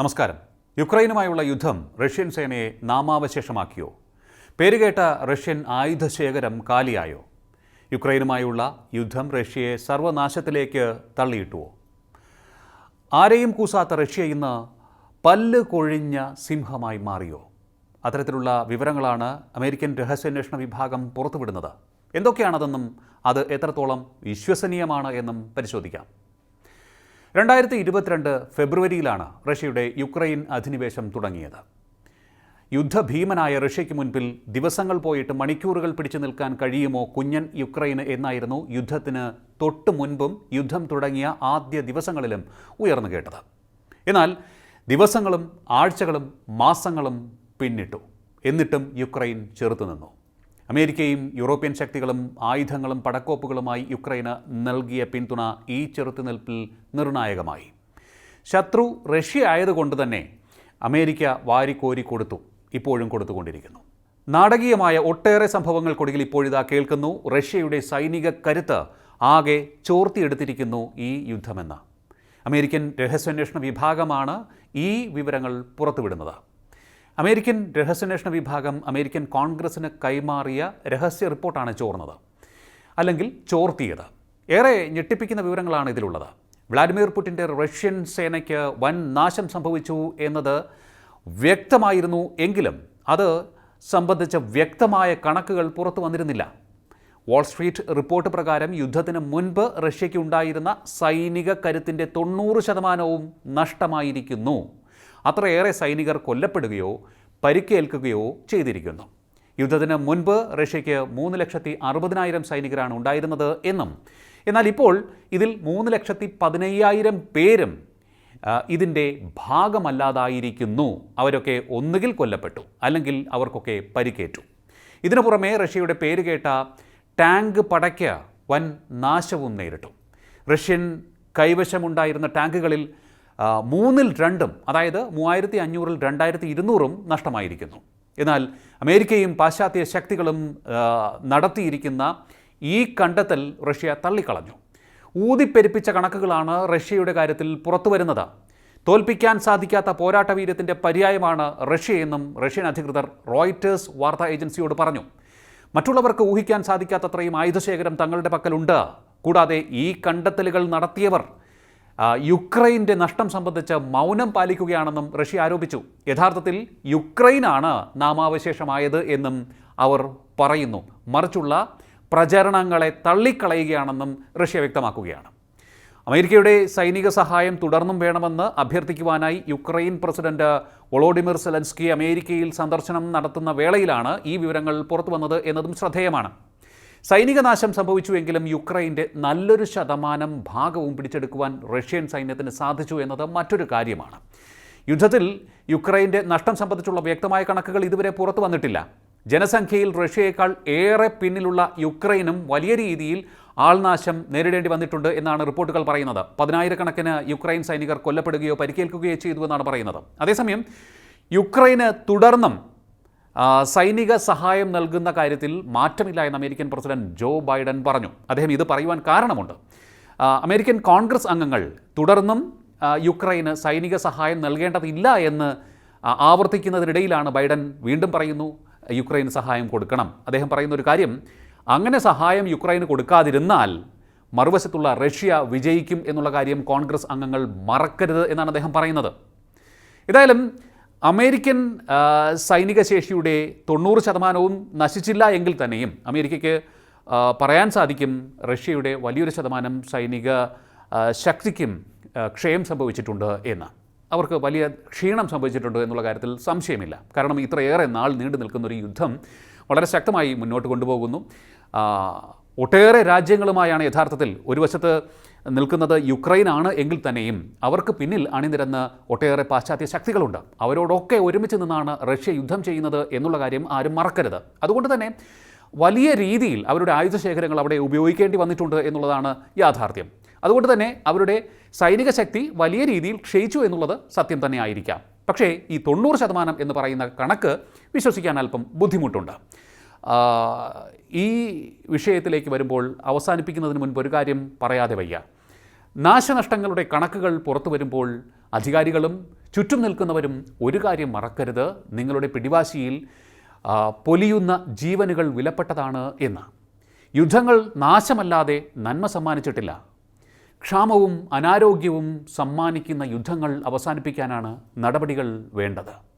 നമസ്കാരം. യുക്രൈനുമായുള്ള യുദ്ധം റഷ്യൻ സേനയെ നാമാവശേഷമാക്കിയോ? പേരുകേട്ട റഷ്യൻ ആയുധശേഖരം കാലിയായോ? യുക്രൈനുമായുള്ള യുദ്ധം റഷ്യയെ സർവനാശത്തിലേക്ക് തള്ളിയിട്ടുവോ? ആരെയും കൂസാത്ത റഷ്യ ഇന്ന് പല്ല് കൊഴിഞ്ഞ സിംഹമായി മാറിയോ? അത്തരത്തിലുള്ള വിവരങ്ങളാണ് അമേരിക്കൻ രഹസ്യാന്വേഷണ വിഭാഗം പുറത്തുവിടുന്നത്. എന്തൊക്കെയാണതെന്നും അത് എത്രത്തോളം വിശ്വസനീയമാണ് എന്നും പരിശോധിക്കാം. രണ്ടായിരത്തി ഇരുപത്തിരണ്ട് ഫെബ്രുവരിയിലാണ് റഷ്യയുടെ യുക്രൈൻ അധിനിവേശം തുടങ്ങിയത്. യുദ്ധഭീമനായ റഷ്യയ്ക്ക് മുൻപിൽ ദിവസങ്ങൾ പോയിട്ട് മണിക്കൂറുകൾ പിടിച്ചു നിൽക്കാൻ കഴിയുമോ കുഞ്ഞൻ യുക്രൈന് എന്നായിരുന്നു യുദ്ധത്തിന് തൊട്ടു മുൻപും യുദ്ധം തുടങ്ങിയ ആദ്യ ദിവസങ്ങളിലും ഉയർന്നു കേട്ടത്. എന്നാൽ ദിവസങ്ങളും ആഴ്ചകളും മാസങ്ങളും പിന്നിട്ടു. എന്നിട്ടും യുക്രൈൻ ചെറുത്തുനിന്നു അമേരിക്കയും യൂറോപ്യൻ ശക്തികളും ആയുധങ്ങളും പടക്കോപ്പുകളുമായി യുക്രൈന് നൽകിയ പിന്തുണ ഈ ചെറുത്തുനിൽപ്പിൽ നിർണായകമായി. ശത്രു റഷ്യ ആയതുകൊണ്ട് തന്നെ അമേരിക്ക വാരിക്കോരി കൊടുത്തു ഇപ്പോഴും കൊടുത്തുകൊണ്ടിരിക്കുന്നു. നാടകീയമായ ഒട്ടേറെ സംഭവങ്ങൾക്കൊടുകിൽ ഇപ്പോഴിതാ കേൾക്കുന്നു റഷ്യയുടെ സൈനിക കരുത്ത് ആകെ ചോർത്തിയെടുത്തിരിക്കുന്നു ഈ യുദ്ധമെന്ന്. അമേരിക്കൻ രഹസ്യാന്വേഷണ വിഭാഗമാണ് ഈ വിവരങ്ങൾ പുറത്തുവിടുന്നത്. അമേരിക്കൻ രഹസ്യാന്വേഷണ വിഭാഗം അമേരിക്കൻ കോൺഗ്രസിന് കൈമാറിയ രഹസ്യ റിപ്പോർട്ടാണ് ചോർന്നത്. അല്ലെങ്കിൽ ചോർത്തിയത്. ഏറെ ഞെട്ടിപ്പിക്കുന്ന വിവരങ്ങളാണ് ഇതിലുള്ളത്. വ്ളാഡിമിർ പുടിന്റെ റഷ്യൻ സേനയ്ക്ക് വൻ നാശം സംഭവിച്ചു എന്നത് വ്യക്തമായിരുന്നു എങ്കിലും അത് സംബന്ധിച്ച വ്യക്തമായ കണക്കുകൾ പുറത്തു വന്നിരുന്നില്ല. വാൾ സ്ട്രീറ്റ് റിപ്പോർട്ട് പ്രകാരം യുദ്ധത്തിന് മുൻപ് റഷ്യയ്ക്ക് ഉണ്ടായിരുന്ന സൈനിക കരുത്തിന്റെ തൊണ്ണൂറ് ശതമാനവും നഷ്ടമായിരിക്കുന്നു. അത്രയേറെ സൈനികർ കൊല്ലപ്പെടുകയോ പരിക്കേൽക്കുകയോ ചെയ്തിരിക്കുന്നു. യുദ്ധത്തിന് മുൻപ് റഷ്യയ്ക്ക് മൂന്ന് ലക്ഷത്തി അറുപതിനായിരം സൈനികരാണ് ഉണ്ടായിരുന്നത് എന്നും എന്നാൽ ഇപ്പോൾ ഇതിൽ മൂന്ന് ലക്ഷത്തി പതിനയ്യായിരം പേരും ഇതിന്റെ ഭാഗമല്ലാതായിരിക്കുന്നു. അവരൊക്കെ ഒന്നുകിൽ കൊല്ലപ്പെട്ടു അല്ലെങ്കിൽ അവർക്കൊക്കെ പരിക്കേറ്റു. ഇതിനു പുറമെ റഷ്യയുടെ പേര് കേട്ട ടാങ്ക് പടയ്ക്ക് വൻ നാശവും നേരിട്ടു. റഷ്യൻ കൈവശമുണ്ടായിരുന്ന ടാങ്കുകളിൽ മൂന്നിൽ രണ്ടും അതായത് മൂവായിരത്തി അഞ്ഞൂറിൽ രണ്ടായിരത്തി ഇരുന്നൂറും നഷ്ടമായിരിക്കുന്നു. എന്നാൽ അമേരിക്കയും പാശ്ചാത്യ ശക്തികളും നടത്തിയിരിക്കുന്ന ഈ കണ്ടെത്തൽ റഷ്യ തള്ളിക്കളഞ്ഞു. ഊതിപ്പെരുപ്പിച്ച കണക്കുകളാണ് റഷ്യയുടെ കാര്യത്തിൽ പുറത്തുവരുന്നത്. തോൽപ്പിക്കാൻ സാധിക്കാത്ത പോരാട്ട വീര്യത്തിന്റെ പര്യായമാണ് റഷ്യയെന്നും റഷ്യൻ അധികൃതർ റോയിറ്റേഴ്സ് വാർത്താ ഏജൻസിയോട് പറഞ്ഞു. മറ്റുള്ളവർക്ക് ഊഹിക്കാൻ സാധിക്കാത്തത്രയും ആയുധശേഖരം തങ്ങളുടെ പക്കലുണ്ട്. കൂടാതെ ഈ കണ്ടെത്തലുകൾ നടത്തിയവർ യുക്രൈന്റെ നഷ്ടം സംബന്ധിച്ച് മൗനം പാലിക്കുകയാണെന്നും റഷ്യ ആരോപിച്ചു. യഥാർത്ഥത്തിൽ യുക്രൈനാണ് നാമാവശേഷമായത് എന്നും അവർ പറയുന്നു. മറിച്ചുള്ള പ്രചരണങ്ങളെ തള്ളിക്കളയുകയാണെന്നും റഷ്യ വ്യക്തമാക്കുകയാണ്. അമേരിക്കയുടെ സൈനിക സഹായം തുടർന്നും വേണമെന്ന് അഭ്യർത്ഥിക്കുവാനായി യുക്രൈൻ പ്രസിഡന്റ് വൊളോഡിമിർ സെലൻസ്കി അമേരിക്കയിൽ സന്ദർശനം നടത്തുന്ന വേളയിലാണ് ഈ വിവരങ്ങൾ പുറത്തു വന്നത് എന്നതും ശ്രദ്ധേയമാണ്. സൈനിക നാശം സംഭവിച്ചുവെങ്കിലും യുക്രൈന്റെ നല്ലൊരു ശതമാനം ഭാഗവും പിടിച്ചെടുക്കുവാൻ റഷ്യൻ സൈന്യത്തിന് സാധിച്ചു എന്നത് മറ്റൊരു കാര്യമാണ്. യുദ്ധത്തിൽ യുക്രൈന്റെ നഷ്ടം സംബന്ധിച്ചുള്ള വ്യക്തമായ കണക്കുകൾ ഇതുവരെ പുറത്തു വന്നിട്ടില്ല. ജനസംഖ്യയിൽ റഷ്യയേക്കാൾ ഏറെ പിന്നിലുള്ള യുക്രൈനും വലിയ രീതിയിൽ ആൾനാശം നേരിടേണ്ടി വന്നിട്ടുണ്ട് എന്നാണ് റിപ്പോർട്ടുകൾ പറയുന്നത്. പതിനായിരക്കണക്കിന് യുക്രൈൻ സൈനികർ കൊല്ലപ്പെടുകയോ പരിക്കേൽക്കുകയോ ചെയ്തു എന്നാണ് പറയുന്നത്. അതേസമയം യുക്രൈന് തുടർന്നും സൈനിക സഹായം നൽകുന്ന കാര്യത്തിൽ മാറ്റമില്ല എന്ന് അമേരിക്കൻ പ്രസിഡന്റ് ജോ ബൈഡൻ പറഞ്ഞു. അദ്ദേഹം ഇത് പറയുവാൻ കാരണമുണ്ട്. അമേരിക്കൻ കോൺഗ്രസ് അംഗങ്ങൾ തുടർന്നും യുക്രൈന് സൈനിക സഹായം നൽകേണ്ടതില്ല എന്ന് ആവർത്തിക്കുന്നതിനിടയിലാണ് ബൈഡൻ വീണ്ടും പറയുന്നു യുക്രൈന് സഹായം കൊടുക്കണം. അദ്ദേഹം പറയുന്ന ഒരു കാര്യം അങ്ങനെ സഹായം യുക്രൈന് കൊടുക്കാതിരുന്നാൽ മറുവശത്തുള്ള റഷ്യ വിജയിക്കും എന്നുള്ള കാര്യം കോൺഗ്രസ് അംഗങ്ങൾ മറക്കരുത് എന്നാണ് അദ്ദേഹം പറയുന്നത്. ഏതായാലും അമേരിക്കൻ സൈനിക ശേഷിയുടെ തൊണ്ണൂറ് ശതമാനവും നശിച്ചില്ല എങ്കിൽ തന്നെയും അമേരിക്കയ്ക്ക് പറയാൻ സാധിക്കും റഷ്യയുടെ വലിയൊരു ശതമാനം സൈനിക ശക്തിക്കും ക്ഷയം സംഭവിച്ചിട്ടുണ്ട് എന്ന്. അവർക്ക് വലിയ ക്ഷീണം സംഭവിച്ചിട്ടുണ്ട് എന്നുള്ള കാര്യത്തിൽ സംശയമില്ല. കാരണം ഇത്രയേറെ നാൾ നീണ്ടു നിൽക്കുന്നൊരു യുദ്ധം വളരെ ശക്തമായി മുന്നോട്ട് കൊണ്ടുപോകുന്നു. ഒട്ടേറെ രാജ്യങ്ങളുമായാണ് യഥാർത്ഥത്തിൽ ഒരു വശത്ത് നിൽക്കുന്നത് യുക്രൈനാണ് എങ്കിൽ തന്നെയും അവർക്ക് പിന്നിൽ അണിനിരന്ന് ഒട്ടേറെ പാശ്ചാത്യ ശക്തികളുണ്ട്. അവരോടൊക്കെ ഒരുമിച്ച് നിന്നാണ് റഷ്യ യുദ്ധം ചെയ്യുന്നത് എന്നുള്ള കാര്യം ആരും മറക്കരുത്. അതുകൊണ്ട് തന്നെ വലിയ രീതിയിൽ അവരുടെ ആയുധ ശേഖരങ്ങൾ അവിടെ ഉപയോഗിക്കേണ്ടി വന്നിട്ടുണ്ട് എന്നുള്ളതാണ് യാഥാർത്ഥ്യം. അതുകൊണ്ട് തന്നെ അവരുടെ സൈനിക ശക്തി വലിയ രീതിയിൽ ക്ഷയിച്ചു എന്നുള്ളത് സത്യം തന്നെ ആയിരിക്കാം. പക്ഷേ ഈ തൊണ്ണൂറ് ശതമാനം എന്ന് പറയുന്ന കണക്ക് വിശ്വസിക്കാൻ അല്പം ബുദ്ധിമുട്ടുണ്ട്. ഈ വിഷയത്തിലേക്ക് വരുമ്പോൾ അവസാനിപ്പിക്കുന്നതിന് മുൻപ് ഒരു കാര്യം പറയാതെ വയ്യ. നാശനഷ്ടങ്ങളുടെ കണക്കുകൾ പുറത്തു വരുമ്പോൾ അധികാരികളും ചുറ്റും നിൽക്കുന്നവരും ഒരു കാര്യം മറക്കരുത്. നിങ്ങളുടെ പിടിവാശിയിൽ പൊലിയുന്ന ജീവനുകൾ വിലപ്പെട്ടതാണ് എന്ന്. യുദ്ധങ്ങൾ നാശമല്ലാതെ നന്മ സമ്മാനിച്ചിട്ടില്ല. ക്ഷാമവും അനാരോഗ്യവും സമ്മാനിക്കുന്ന യുദ്ധങ്ങൾ അവസാനിപ്പിക്കാനാണ് നടപടികൾ വേണ്ടത്.